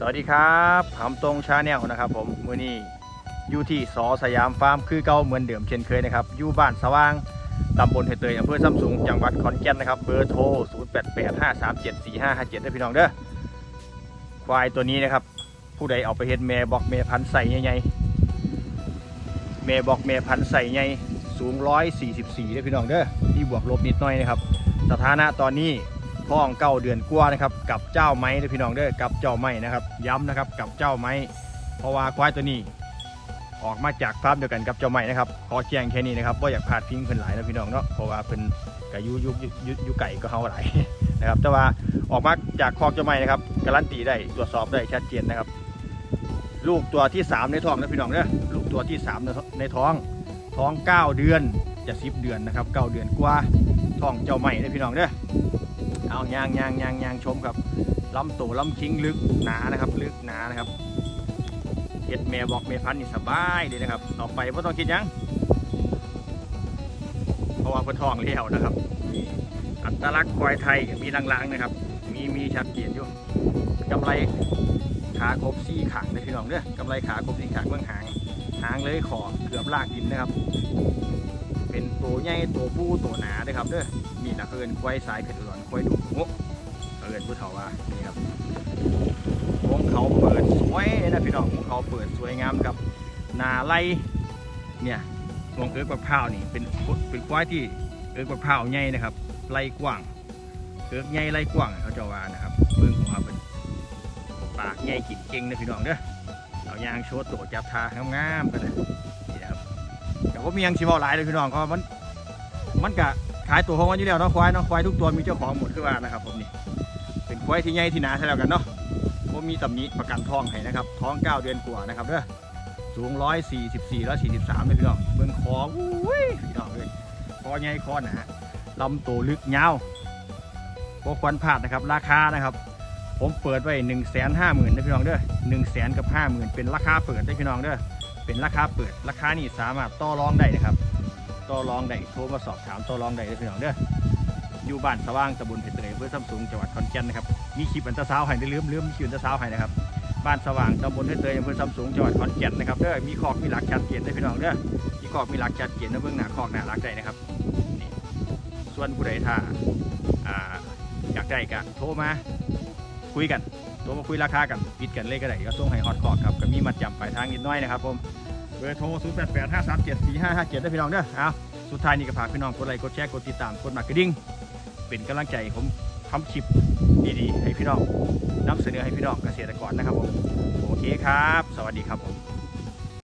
สวัสดีครับหำตรงชาแนลนะครับ ผมมือนี้อยู่ที่สอสยามฟาร์มคือเก่าเหมือนเดิมเช่นเคยนะครับอยู่บ้านสว่างตำบลเหตุเตยอำเภอซัมซุงจังหวัดขอนแก่นนะครับเบอร์โทร 0 8 8 5 3 7 4 5 5 7ได้พี่น้องเด้อควายตัวนี้นะครับ ผู้ใดเอาไปเฮ็ดแม่บอกแม่พันใส่ใหญ่ๆแม่บอกแม่พันใส่ใหญ่สูง 144ได้พี่น้องเด้อมีบวกลบนิดหน่อยนะครับ สถานะตอนนี้ ท้องเก้าเดือนกว่านะครับกับเจ้าไม้นะพี่น้องเด้อกับเจ้าไม้นะครับ ย้ำนะครับกับเจ้าไม้ เพราะว่าควายตัวนี้ ออกมาจากฟาร์มเดียวกันกับเจ้าไม้นะครับขอแจ้งแค่นี้นะครับว่าอยากพลาดพิงเพิ่นหลายนะพี่น้องเนาะเพราะว่าเพิ่นกับยุยุยุยุไก่ก็เฮาหลายนะครับแต่ว่าออกมาจากคอกเจ้าไม้นะครับการันตีได้ตรวจสอบได้ชัดเจนนะครับ ลูกตัวที่ 3 ในท้องนะพี่น้องเด้อลูกตัวที่ 3 ในในท้องท้อง 9 เดือนจะ10เดือนนะครับ9เดือนกว่าท้องเจ้าไม้นะพี่น้องเด้อ เอายางยางยางยางชมครับลำตัวลำคิงลึกหนานะครับ ลึกหนานะครับเห็ดแม่บอกแม่พันธุ์นี่สบายเลยนะครับ ต่อไปไม่ต้องคิดยังเพราะว่าเพื่นทองเลี้ยวนะครับ อัตลักษณ์ควายไทยมีลางๆนะครับ มีมีชัดเจนอยู่กำไรขาครบซี่ขางนพี่น้องเด้อกำไรขาครบซี่ขางเบื้องหางหางเลยขอเกือบลากดินนะครับ เป็นตัวใหญ่ตัวผู้ตัวหนาเลยครับเด้อ นี่นะเอิญควายสายเผ็ดร้อนควายดุโอ้เอิญผู้เฒ่าว่านี่ครับวงเขาเปิดสวยนะพี่น้องวงเขาเปิดสวยงามกับนาไลเนี่ยวงเอิญบักพร้าวนี่เป็นเป็นควายที่เอิญบักพร้าวใหญ่นะครับไล่กว้างเอิญใหญ่ไล่กว้างเขาจะว่านะครับเบื้องหัวเป็นปากใหญ่กินเก่งนะพี่น้องเด้อเอายางโชว์ตัวจับทางามๆกันเลยนี่นะครับแต่ว่ามียังชิเวาหลายเลยพี่น้องก็มันมันกะ ขายตัวของมันอยู่แล้วเนาะควายเนาะควายทุกตัวมีเจ้าของหมดคือว่านะครับ ผมนี่เป็นควายที่ใหญ่ที่หนาใช่แล้วกันเนาะผมมีตำหนิประกันทองให้นะครับ ท้อง 9 เดือนกว่านะครับเด้อสูง 144แล้ว43เลยพี่น้องเบื้องคออุ้ยพี่น้องเลยคอใหญ่คอหนาลำตัวลึกยาวพวกควันพลาดนะครับ ราคานะครับ ผมเปิดไว้1นึ่งแสนห้าหมื่นนะพี่น้องเด้อหนึ่งแสนกับห้าหมื่นเป็นราคาเปิดได้พี่น้องเด้อเป็นราคาเปิดราคานี่สามารถต่อรองได้นะครับ ต่อรองได้โทรมาสอบถามต่อรองได้เลยพี่น้องเด้ออยู่บ้านสว่างตำบลเพชรเตยอำเภอซัมซุงจังหวัดขอนแก่นนะครับมีคลิปอันตราซาวด์ให้ได้ลืมลืมมีคลิปอันตราซาวด์ให้นะครับบ้านสว่างตำบลเพชรเตยอำเภอซัมซุงจังหวัดขอนแก่นนะครับเด้อมีคอกมีหลักชัดเจนได้พี่น้องเด้อมีคอกมีหลักชัดเจนนะเบื้องหน้าคอกหน้าหลักได้นะครับนี่ส่วนผู้ใดถ้าอ่าอยากได้ก็โทรมาคุยกันโทรมาคุยราคากันปิดกันเลยก็ได้ก็ส่งให้ฮอตคอกครับก็มีมัดจำปลายทางนิดน้อยนะครับผม เบอร์โทร 0 8 8 5 3 7 4 5 5 7 ได้พี่น้องเด้อเอาสุดท้ายนี่ก็ฝากพี่น้องกดไลค์กดแชร์กดติดตามกดหมากกระดิ่งเป็นกำลังใจผมทำคลิปดีๆให้พี่น้องนำเสนอให้พี่น้องเกษตรกรนะครับผมโอเคครับ สวัสดีครับผม